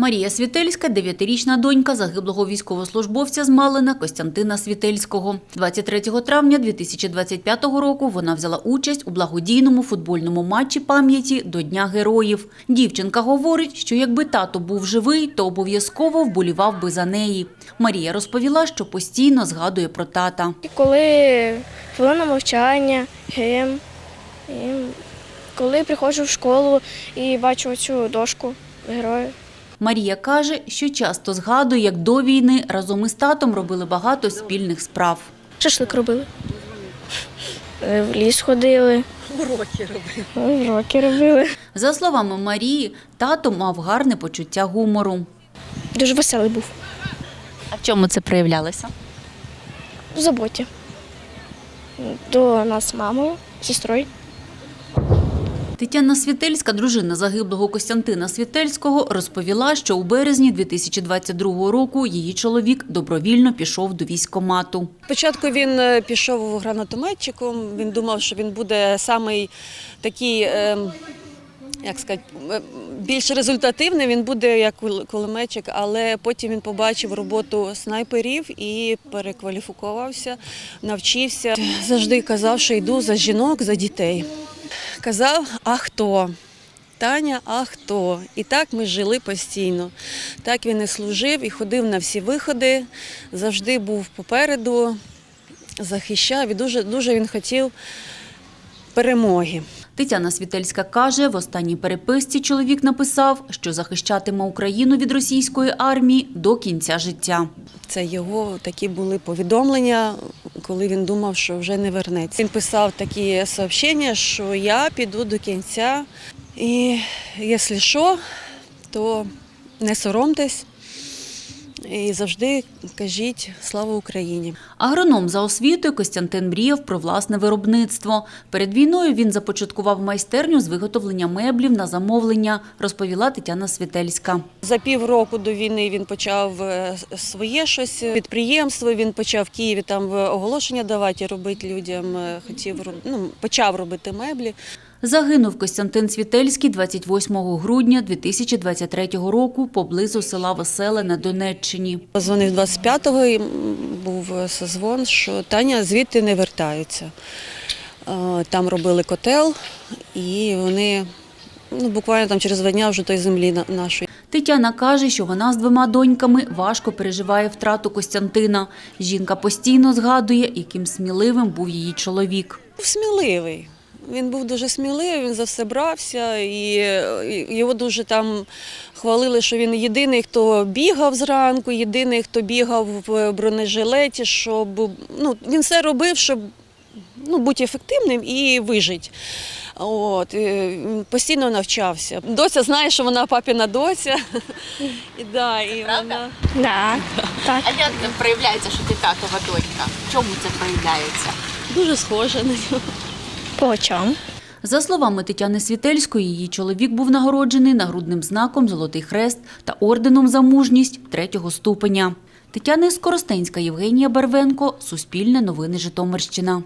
Марія Світельська – дев'ятирічна донька загиблого військовослужбовця з Малина Костянтина Світельського. 23 травня 2025 року вона взяла участь у благодійному футбольному матчі пам'яті до Дня героїв. Дівчинка говорить, що якби тато був живий, то обов'язково вболівав би за неї. Марія розповіла, що постійно згадує про тата. Коли хвилина мовчання, і коли приходжу в школу і бачу цю дошку героїв. Марія каже, що часто згадує, як до війни разом із татом робили багато спільних справ. Шашлик робили. Е, В ліс ходили. Уроки робили. Уроки робили. За словами Марії, тато мав гарне почуття гумору. Дуже веселий був. А в чому це проявлялося? В заботі. До нас з мамою, сестрою. Тетяна Світельська, дружина загиблого Костянтина Світельського, розповіла, що у березні 2022 року її чоловік добровільно пішов до військкомату. Спочатку він е, пішов гранатометчиком. Він думав, що він буде самий такий, е, як сказати, е, більш результативний. Він буде як кул- кулеметчик, але потім він побачив роботу снайперів і перекваліфікувався, навчився. Завжди казав, що йду за жінок, за дітей. Казав, а хто? Таня, а хто? І так ми жили постійно. Так він і служив, і ходив на всі виходи, завжди був попереду, захищав і дуже, дуже він хотів перемоги. Тетяна Світельська каже, в останній переписці чоловік написав, що захищатиме Україну від російської армії до кінця життя. Це його такі були повідомлення, коли він думав, що вже не вернеться. Він писав такі сообщення, що я піду до кінця, і якщо що, то не соромтесь і завжди кажіть слава Україні. Агроном за освітою Костянтин мріяв про власне виробництво. Перед війною він започаткував майстерню з виготовлення меблів на замовлення, розповіла Тетяна Світельська. За півроку до війни він почав е, своє щось підприємство. Він почав в Києві там е, оголошення давати, робити людям. е, Хотів ну, почав робити меблі. Загинув Костянтин Світельський 28 грудня 2023 року поблизу села Веселе на Донеччині. Позвонив 25-го, і був созвон, що Таня звідти не вертаються. Е, Там робили котел, і вони ну, буквально там через два дня вже той землі на- нашої. Тетяна каже, що вона з двома доньками важко переживає втрату Костянтина. Жінка постійно згадує, яким сміливим був її чоловік. Сміливий. Він був дуже сміливий, він за все брався, і його дуже там хвалили, що він єдиний, хто бігав зранку, єдиний, хто бігав в бронежилеті, щоб ну, він все робив, щоб ну, бути ефективним і вижити. От, і постійно навчався. Доця знає, що вона папіна доця. І, да, і вона... Да. Так. А як проявляється, що ти татова донька? В чому це проявляється? дуже схожа на нього. По очам. За словами Тетяни Світельської, її чоловік був нагороджений нагрудним знаком Золотий Хрест та орденом за мужність третього ступеня. Тетяна Скоростенська, Євгенія Барвенко, Суспільне новини Житомирщина.